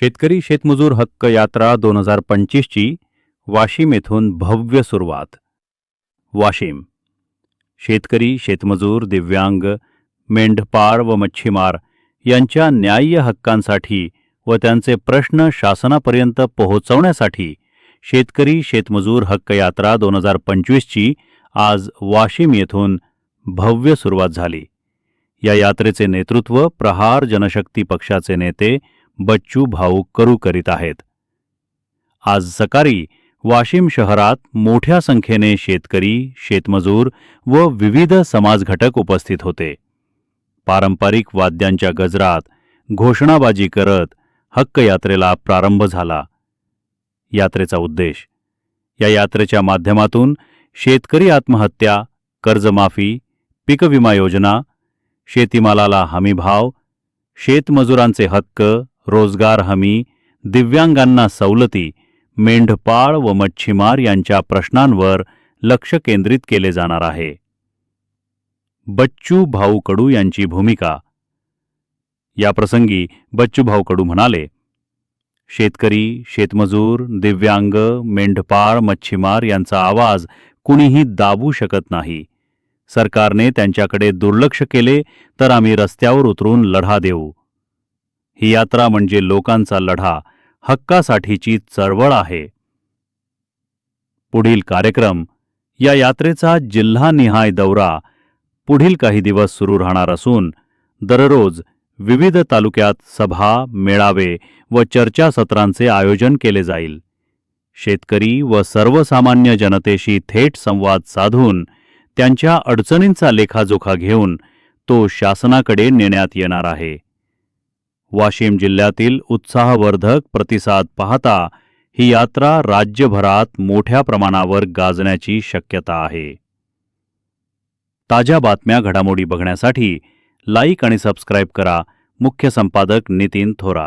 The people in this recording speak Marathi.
शेतकरी शेतमजूर हक्क यात्रा दोन हजार पंचवीसची वाशिम येथून भव्य सुरुवात. वाशिम. शेतकरी शेतमजूर दिव्यांग मेंढपाळ व मच्छीमार यांच्या न्याय्य हक्कांसाठी व त्यांचे प्रश्न शासनापर्यंत पोहोचवण्यासाठी शेतकरी शेतमजूर हक्क यात्रा दोन हजार पंचवीसची आज वाशिम येथून भव्य सुरुवात झाली. या यात्रेचे नेतृत्व प्रहार जनशक्ती पक्षाचे नेते बच्चू भाऊ करू करीत आहेत. आज सकाळी वाशिम शहरात मोठ्या संख्येने शेतकरी शेतमजूर व विविध समाजघटक उपस्थित होते. पारंपरिक वाद्यांच्या गजरात घोषणाबाजी करत हक्क यात्रेला प्रारंभ झाला. यात्रेचा उद्देश या यात्रेच्या माध्यमातून शेतकरी आत्महत्या कर्जमाफी पीक विमा योजना शेतीमालाला हमीभाव शेतमजुरांचे हक्क रोजगार हमी दिव्यांगांना सवलती मेंढपाळ व मच्छीमार यांच्या प्रश्नांवर लक्ष केंद्रित केले जाणार आहे. बच्चू भाऊ कडू यांची भूमिका. याप्रसंगी बच्चू भाऊ कडू म्हणाले शेतकरी शेतमजूर दिव्यांग मेंढपाळ मच्छीमार यांचा आवाज कुणीही दाबू शकत नाही. सरकारने त्यांच्याकडे दुर्लक्ष केले तर आम्ही रस्त्यावर उतरून लढा देऊ. ही यात्रा म्हणजे लोकांचा लढा हक्कासाठीची चळवळ आहे. पुढील कार्यक्रम या यात्रेचा जिल्हानिहाय दौरा पुढील काही दिवस सुरू राहणार असून दररोज विविध तालुक्यात सभा मेळावे व चर्चासत्रांचे आयोजन केले जाईल. शेतकरी व सर्वसामान्य जनतेशी थेट संवाद साधून त्यांच्या अडचणींचा लेखाजोखा घेऊन तो शासनाकडे नेण्यात येणार आहे. वाशिम जिल्ह्यातील उत्साहवर्धक प्रतिसाद पाहता ही यात्रा राज्यभरात मोठ्या प्रमाणावर गाजण्याची शक्यता आहे. ताज्या बातम्या घडामोडी बघण्यासाठी लाईक आणि सबस्क्राईब करा. मुख्य संपादक नितीन थोरात.